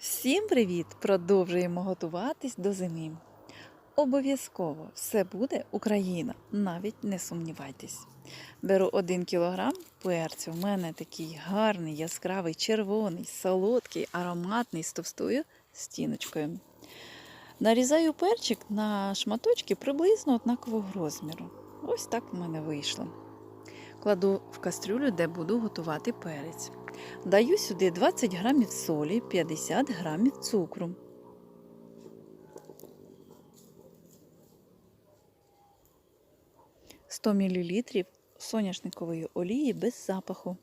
Всім привіт! Продовжуємо готуватись до зими. Обов'язково все буде Україна, навіть не сумнівайтесь. Беру 1 кг перцю. У мене такий гарний, яскравий, червоний, солодкий, ароматний з товстою стіночкою. Нарізаю перчик на шматочки приблизно однакового розміру. Ось так в мене вийшло. Кладу в кастрюлю, де буду готувати перець. Даю сюди 20 грамів солі, 50 грамів цукру. «100 мл соняшникової олії без запаху.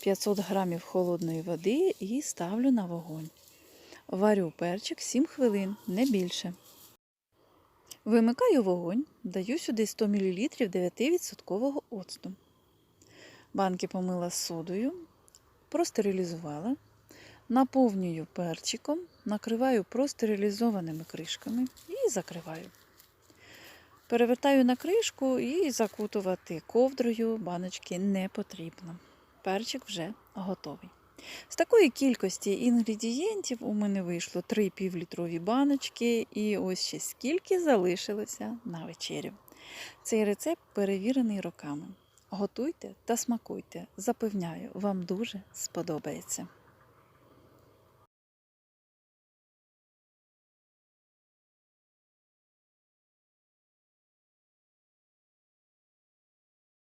500 грамів холодної води і ставлю на вогонь. Варю перчик 7 хвилин, не більше. Вимикаю вогонь, даю сюди 100 мл 9% оцту. Банки помила содою, простерилізувала, наповнюю перчиком, накриваю простерилізованими кришками і закриваю. Перевертаю на кришку і закутувати ковдрою баночки не потрібно. Перчик вже готовий. З такої кількості інгредієнтів у мене вийшло 3 півлітрові баночки, і ось ще скільки залишилося на вечерю. Цей рецепт перевірений роками. Готуйте та смакуйте. Запевняю, вам дуже сподобається.